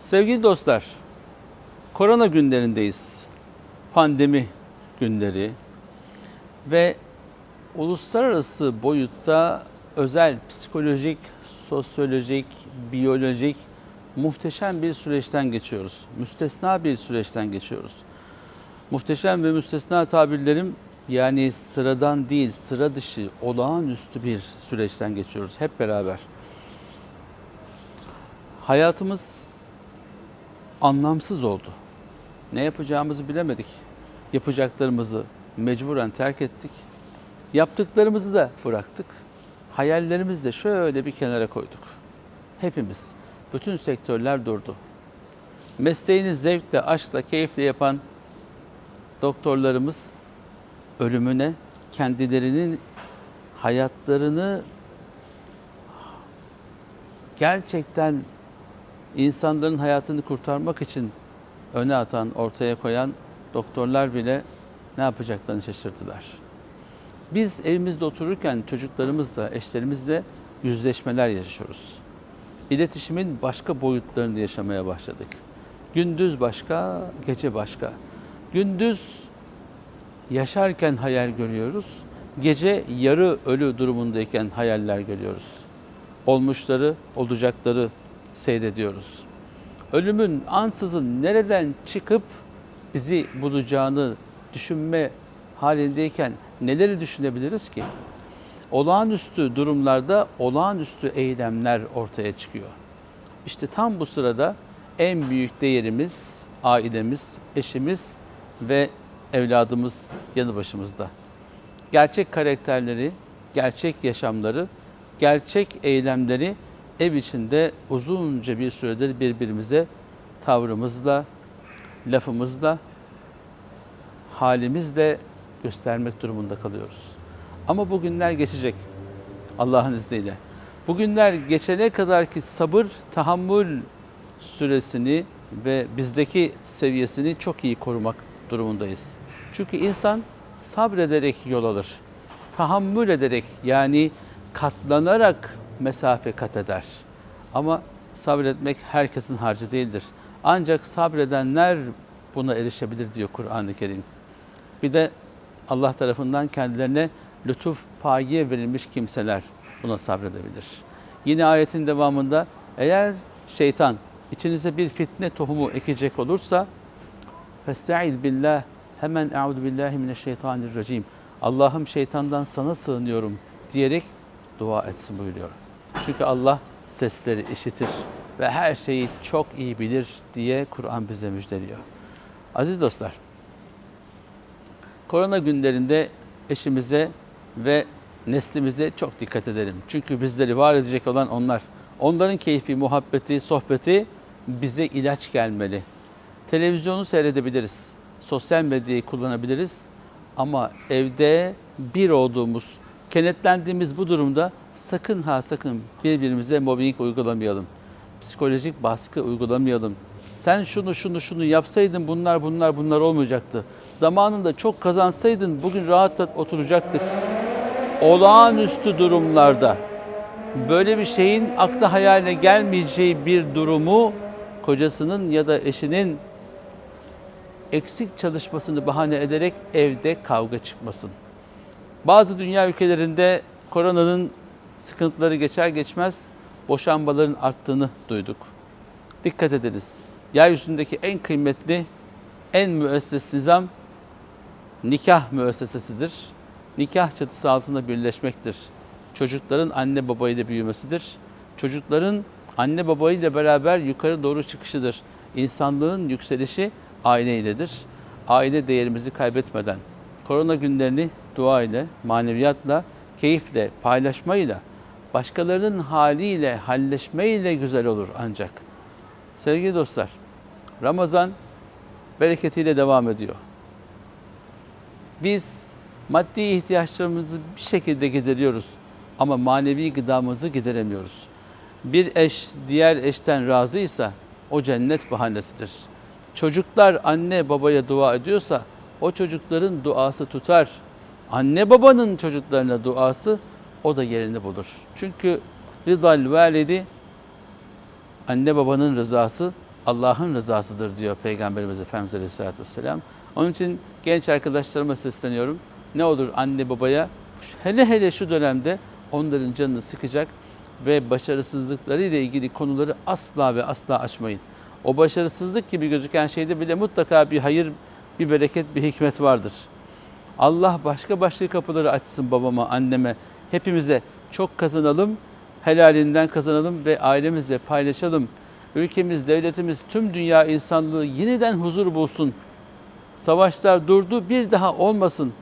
Sevgili dostlar, korona günlerindeyiz. Pandemi günleri ve uluslararası boyutta özel psikolojik, sosyolojik, biyolojik muhteşem bir süreçten geçiyoruz. Müstesna bir süreçten geçiyoruz. Muhteşem ve müstesna tabirlerim yani sıradan değil, sıra dışı, olağanüstü bir süreçten geçiyoruz hep beraber. Hayatımız anlamsız oldu. Ne yapacağımızı bilemedik. Yapacaklarımızı mecburen terk ettik. Yaptıklarımızı da bıraktık. Hayallerimizi de şöyle bir kenara koyduk. Hepimiz, bütün sektörler durdu. Mesleğini zevkle, aşkla, keyifle yapan doktorlarımız ölümüne kendilerinin hayatlarını gerçekten insanların hayatını kurtarmak için öne atan, ortaya koyan doktorlar bile ne yapacaklarını şaşırdılar. Biz evimizde otururken çocuklarımızla, eşlerimizle yüzleşmeler yaşıyoruz. İletişimin başka boyutlarını yaşamaya başladık. Gündüz başka, gece başka. Gündüz yaşarken hayal görüyoruz. Gece yarı ölü durumundayken hayaller görüyoruz. Olmuşları, olacakları seyrediyoruz. Ölümün ansızın nereden çıkıp bizi bulacağını düşünme halindeyken neleri düşünebiliriz ki? Olağanüstü durumlarda olağanüstü eylemler ortaya çıkıyor. İşte tam bu sırada en büyük değerimiz ailemiz, eşimiz ve evladımız yanı başımızda. Gerçek karakterleri, gerçek yaşamları, gerçek eylemleri ev içinde uzunca bir süredir birbirimize tavrımızla, lafımızla, halimizle göstermek durumunda kalıyoruz. Ama bu günler geçecek Allah'ın izniyle. Bu günler geçene kadar ki sabır, tahammül süresini ve bizdeki seviyesini çok iyi korumak durumundayız. Çünkü insan sabrederek yol alır. Tahammül ederek yani katlanarak mesafe kat eder. Ama sabretmek herkesin harcı değildir. Ancak sabredenler buna erişebilir diyor Kur'an-ı Kerim. Bir de Allah tarafından kendilerine lütuf paye verilmiş kimseler buna sabredebilir. Yine ayetin devamında eğer şeytan içinize bir fitne tohumu ekecek olursa Festaiz billah hemen euzu billahi mineşşeytanirracim. Allah'ım şeytandan sana sığınıyorum diyerek dua etsin buyuruyor. Çünkü Allah sesleri işitir ve her şeyi çok iyi bilir diye Kur'an bize müjdeliyor. Aziz dostlar, korona günlerinde eşimize ve neslimize çok dikkat edelim. Çünkü bizleri var edecek olan onlar. Onların keyfi, muhabbeti, sohbeti bize ilaç gelmeli. Televizyonu seyredebiliriz, sosyal medyayı kullanabiliriz ama evde bir olduğumuz, kenetlendiğimiz bu durumda sakın ha sakın birbirimize mobbing uygulamayalım. Psikolojik baskı uygulamayalım. Sen şunu şunu şunu yapsaydın bunlar bunlar bunlar olmayacaktı. Zamanında çok kazansaydın bugün rahat oturacaktık. Olağanüstü durumlarda böyle bir şeyin akla hayaline gelmeyeceği bir durumu kocasının ya da eşinin eksik çalışmasını bahane ederek evde kavga çıkmasın. Bazı dünya ülkelerinde koronanın sıkıntıları geçer geçmez boşanmaların arttığını duyduk. Dikkat ediniz. Yeryüzündeki en kıymetli, en müesses nizam nikah müessesesidir. Nikah çatısı altında birleşmektir. Çocukların anne babayla büyümesidir. Çocukların anne babayla beraber yukarı doğru çıkışıdır. İnsanlığın yükselişi aile iledir. Aile değerimizi kaybetmeden korona günlerini dua ile, maneviyatla, keyifle, paylaşmayla, başkalarının haliyle, halleşmeyle güzel olur ancak. Sevgili dostlar, Ramazan bereketiyle devam ediyor. Biz maddi ihtiyaçlarımızı bir şekilde gideriyoruz ama manevi gıdamızı gideremiyoruz. Bir eş diğer eşten razıysa o cennet bahanesidir. Çocuklar anne babaya dua ediyorsa o çocukların duası tutar. Anne babanın çocuklarına duası o da yerini bulur. Çünkü ridal validi Anne babanın rızası Allah'ın rızasıdır diyor Peygamberimiz Efendimiz Aleyhisselatü Vesselam. Onun için genç arkadaşlarıma sesleniyorum. Ne olur anne babaya hele hele şu dönemde onların canını sıkacak ve başarısızlıkları ile ilgili konuları asla ve asla açmayın. O başarısızlık gibi gözüken şeyde bile mutlaka bir hayır, bir bereket, bir hikmet vardır. Allah başka başka kapıları açsın babama, anneme, hepimize çok kazanalım, helalinden kazanalım ve ailemizle paylaşalım. Ülkemiz, devletimiz, tüm dünya insanlığı yeniden huzur bulsun. Savaşlar durdu, bir daha olmasın.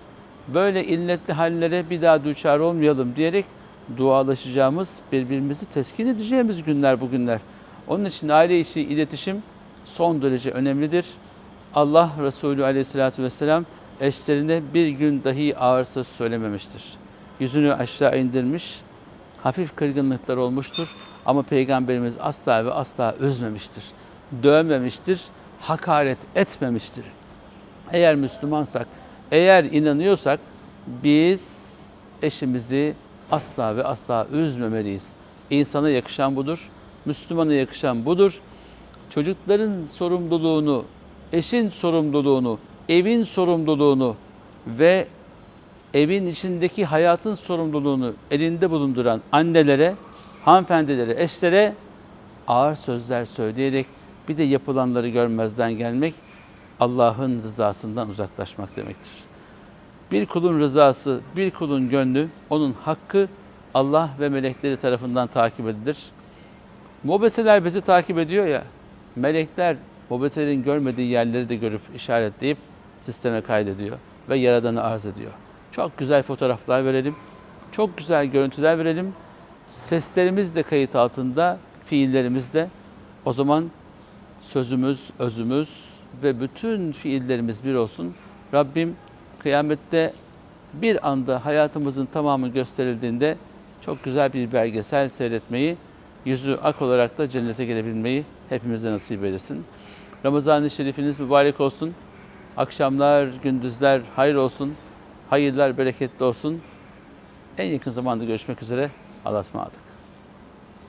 Böyle illetli hallere bir daha düçar olmayalım diyerek dualaşacağımız, birbirimizi teskin edeceğimiz günler bugünler. Onun için aile içi iletişim son derece önemlidir. Allah Resulü Aleyhisselatü Vesselam eşlerine bir gün dahi ağır söz söylememiştir. Yüzünü aşağı indirmiş, hafif kırgınlıklar olmuştur ama Peygamberimiz asla ve asla üzmemiştir. Dövmemiştir, hakaret etmemiştir. Eğer Müslümansak, eğer inanıyorsak biz eşimizi asla ve asla üzmemeliyiz. İnsana yakışan budur, Müslümana yakışan budur. Çocukların sorumluluğunu, eşin sorumluluğunu, evin sorumluluğunu ve evin içindeki hayatın sorumluluğunu elinde bulunduran annelere, hanımefendilere, eşlere ağır sözler söyleyerek bir de yapılanları görmezden gelmek Allah'ın rızasından uzaklaşmak demektir. Bir kulun rızası, bir kulun gönlü, onun hakkı Allah ve melekleri tarafından takip edilir. Mobeseler bizi takip ediyor ya, melekler mobeselerin görmediği yerleri de görüp işaretleyip sisteme kaydediyor ve Yaradan'ı arz ediyor. Çok güzel fotoğraflar verelim, çok güzel görüntüler verelim. Seslerimiz de kayıt altında, fiillerimiz de. O zaman sözümüz, özümüz ve bütün fiillerimiz bir olsun. Rabbim kıyamette bir anda hayatımızın tamamı gösterildiğinde çok güzel bir belgesel seyretmeyi, yüzü ak olarak da cennete gelebilmeyi hepimize nasip eylesin. Ramazan-ı Şerifiniz mübarek olsun. Akşamlar, gündüzler hayır olsun. Hayırlar bereketli olsun. En yakın zamanda görüşmek üzere. Allah'a ısmarladık.